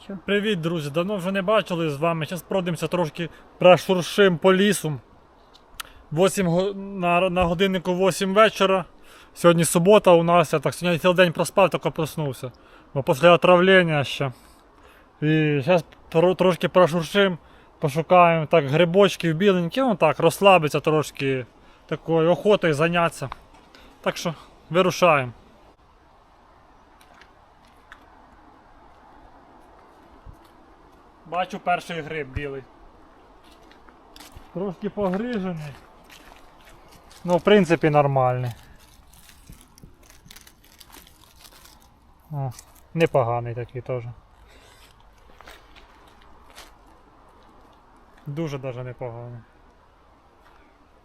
нічого. Привіт, друзі! Давно вже не бачили з вами. Зараз пройдемося трошки прошуршим по лісу. 8 го- на, на годиннику 8 вечора. Сьогодні субота у нас. Я так сьогодні цілий день проспав, тільки проснувся. Бо після отравлення ще. І зараз трошки прошуршим, пошукаємо так грибочків біленькі, ну так, розслабитися трошки, такою охотою зайнятися. Так що вирушаємо. Бачу перший гриб білий. Трошки погрижений. Ну, в принципі, нормальний. О, непоганий такий теж. Дуже даже непоганий.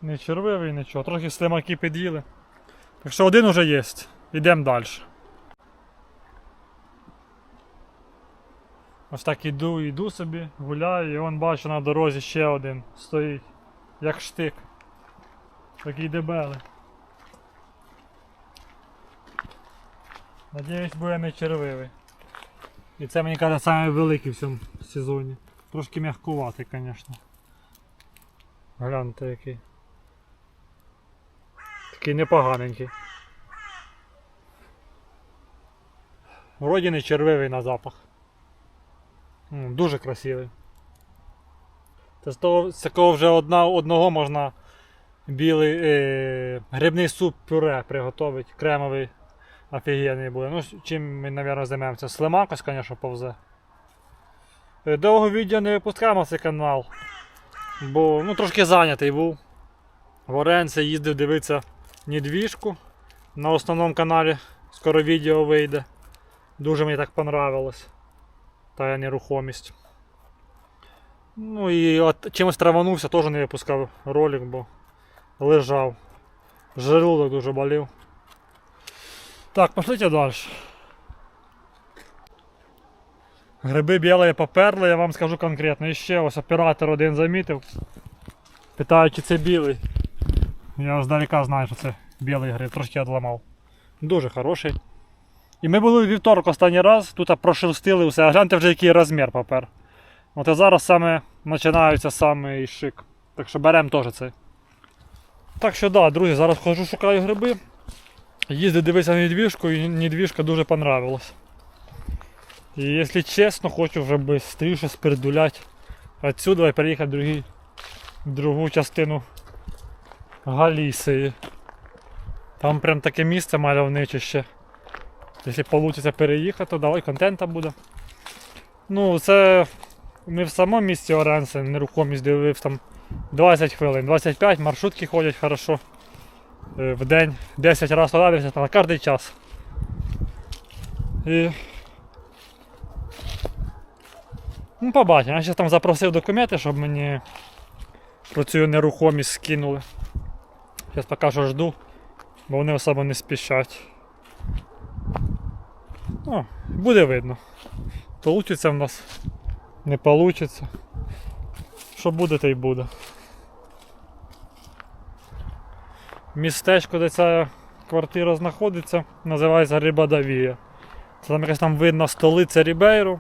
Не червивий, нічого. Трохи слимаки під'їли. Так що один уже є. Йдемо далі. Ось так іду, іду собі, гуляю, і он бачу на дорозі ще один стоїть, як штик. Такий дебелий. Надіюсь, буде не червивий. І це мені каже самий великий в цьому сезоні. Трошки м'ягкуватий, звісно. Гляньте який. Такий непоганенький. Вроді не червивий на запах. Дуже красивий. З, того, з такого вже одна, одного можна білий е, грибний суп пюре приготувати. Кремовий офігенний буде. Ну, чим ми, мабуть, займемося. Слимакось, звісно, повзе. Е, Довго відео не випускаємо цей канал. Бо ну, трошки зайнятий був. В Оренце їздив дивитися недвіжку. На основному каналі скоро відео вийде. Дуже мені так понравилось та нерухомість. Ну і от чимось траванувся, теж не випускав ролик, бо лежав. Желудок дуже болів. Так, пошлите далі. Гриби білі поперли, я вам скажу конкретно. І ще ось оператор один замітив. Питаю, чи це білий. Я здалека знаю, що це білий гриб, трошки відламав. Дуже хороший. І ми були вівторок останній раз, тут прошелстили все, а гляньте вже який розмір папер. От і зараз саме починається саме шик. Так що беремо теж цей. Так що да, друзі, зараз хожу, шукаю гриби. Їздив дивився на недвіжку і недвіжка дуже понравилась. І якщо чесно, хочу вже швидше спередулять отсюда і переїхати в, другий, в другу частину Галісії. Там прям таке місце мальовниче ще. Якщо вийде переїхати, то давай контента буде. Ну, це не в самому місці Оренсе, нерухомість дивився там 20 хвилин, 25 маршрутки ходять хорошо. Е, В день 10 разів 10 на кожен час. І... Ну, побачимо. Я ще там запросив документи, щоб мені про цю нерухомість скинули. Зараз поки що жду, бо вони особо не спішать. О, буде видно. Получиться в нас, не получиться. Що буде, то й буде. Містечко, де ця квартира знаходиться, називається Рибадавія. Це там якась там видна столиця Рібейру.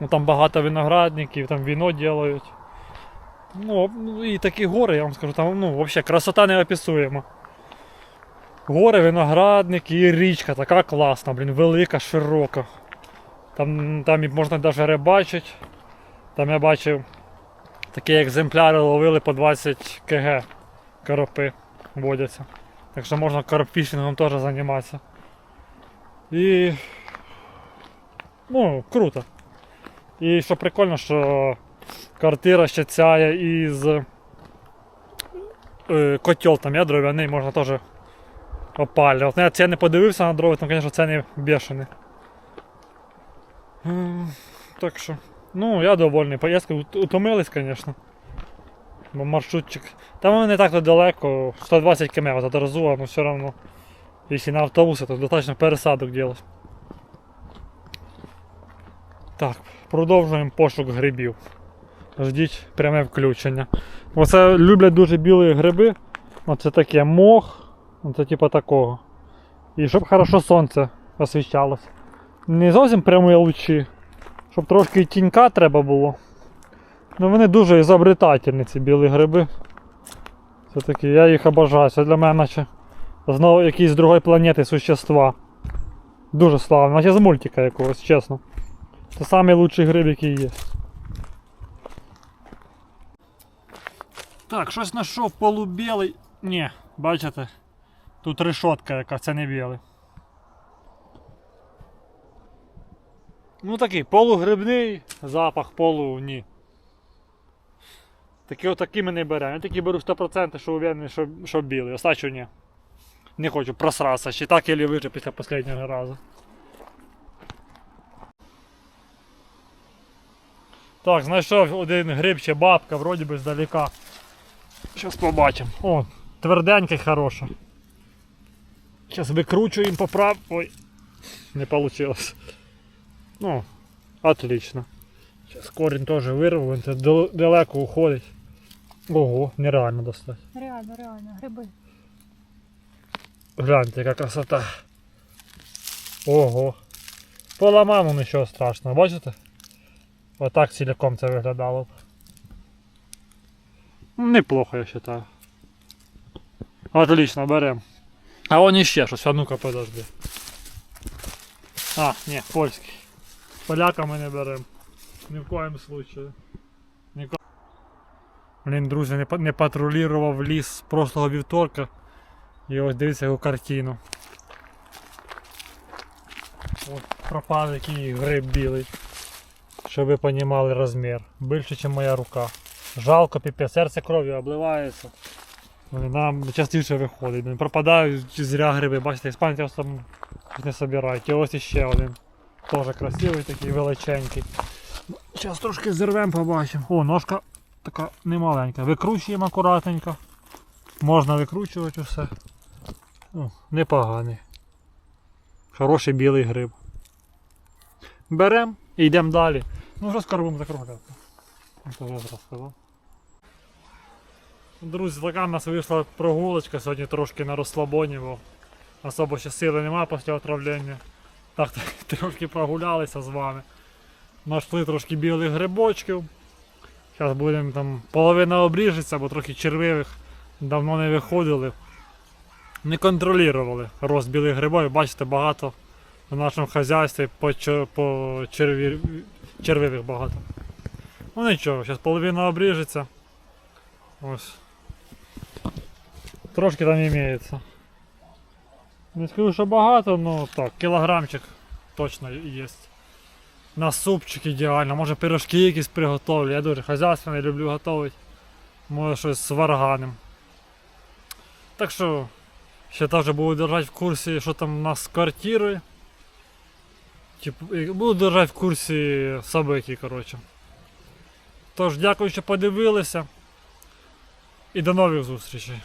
Ну, там багато виноградників, там віно ділають. Ну, ну, і такі гори, я вам скажу, там ну, взагалі красота неописуєма. Гори, виноградники і річка така класна, блін, велика, широка. Там, там можна навіть рибачити. Там я бачив такі екземпляри ловили по 20 кг коропи водяться. Так що можна коропфішингом теж займатися. І ну, круто. І що прикольно, що квартира ще цяє із е, котел там є дров'яний, можна теж опалювати. Ну, Я не подивився на дрова, там, звісно, це не бешений. М, Так що, ну, я довольний. Поїздка утомились, звісно. Бо маршрутчик. Там не так то далеко, 120 км от Разуа, але все одно. Якщо на автобусі, то достатньо пересадок делать. Так, продовжуємо пошук грибів. Ждіть пряме включення. Оце люблять дуже білі гриби. Оце таке мох. Оце типа такого. І щоб хорошо сонце освіщалось. Не зовсім прямі лучі, Щоб трошки тінька треба було. Ну вони дуже ізобретательні, ці білі гриби. Це такі, я їх обожаю. Це для мене наче знову якісь з другої планети существа. Дуже славно, наче з мультика якогось, чесно. Це лучший гриб, який є. Так, щось знайшов полубілий. Ні, бачите? Тут решотка яка, це не білий. Ну такий полугрибний запах, полу ні. Такі отакі ми не беремо. Я такі беру 100%, що уверений, що, що білий. Остачу ні. Не хочу просратися, ще так і вижив після останнього разу. Так, знайшов один гриб чи бабка, вроді би здалека. Зараз побачимо. О, тверденький хороший. Зараз викручуємо поправ. Ой, не вийшло. Ну, отлично. Зараз корінь теж вирву, він далеко уходить. Ого, нереально достати. Реально, реально, гриби. Гляньте, яка красота. Ого. Поламав, ну нічого страшного, бачите? Отак ціляком це виглядало б. Ну, Неплохо, я вважаю. Отлично, берем. А он іще щось, а ну-ка подожди. А, ні, польський. Поляка ми не беремо. Ні в коєму случаю. Ніко... Блін, друзі, не, па- не патрулював ліс з прошлого вівторка. І ось дивіться його картину. От пропав який гриб білий. Щоб ви розуміли розмір. Більше, ніж моя рука. Жалко, піпець, серце кров'ю обливається. Нам частіше виходить. Пропадають зря гриби. Бачите, іспанці там не собирають. І ось іще один. Теж красивий такий величенький. Зараз трошки зірвемо, побачимо. О, ножка така немаленька. Викручуємо акуратненько. Можна викручувати усе. Непоганий. Хороший білий гриб. Беремо і йдемо далі. Ну, вже скоро будемо. Це вже зараз сказав. Друзі, така в нас вийшла прогулочка сьогодні трошки на розслабоні, бо особо ще сили немає після отравлення. Так, трошки прогулялися з вами. Нашли трошки білих грибочків. Зараз будемо там половина обріжеться, бо трохи червивих давно не виходили. Не контролювали рост білих грибів. Бачите, багато в нашому хазяйстві по, по черві... червивих багато. Ну нічого, зараз половина обріжеться. Ось. Трошки там імеється. Не скажу, що багато, але так, кілограмчик точно є. На супчик ідеально, може пирожки якісь приготовлю. Я дуже хазяйственний, люблю готувати. Може щось з варганем. Так що ще теж буду держати в курсі, що там у нас з квартирою. Буду держати в курсі собаки, коротше. Тож, дякую, що подивилися. І до нових зустрічей.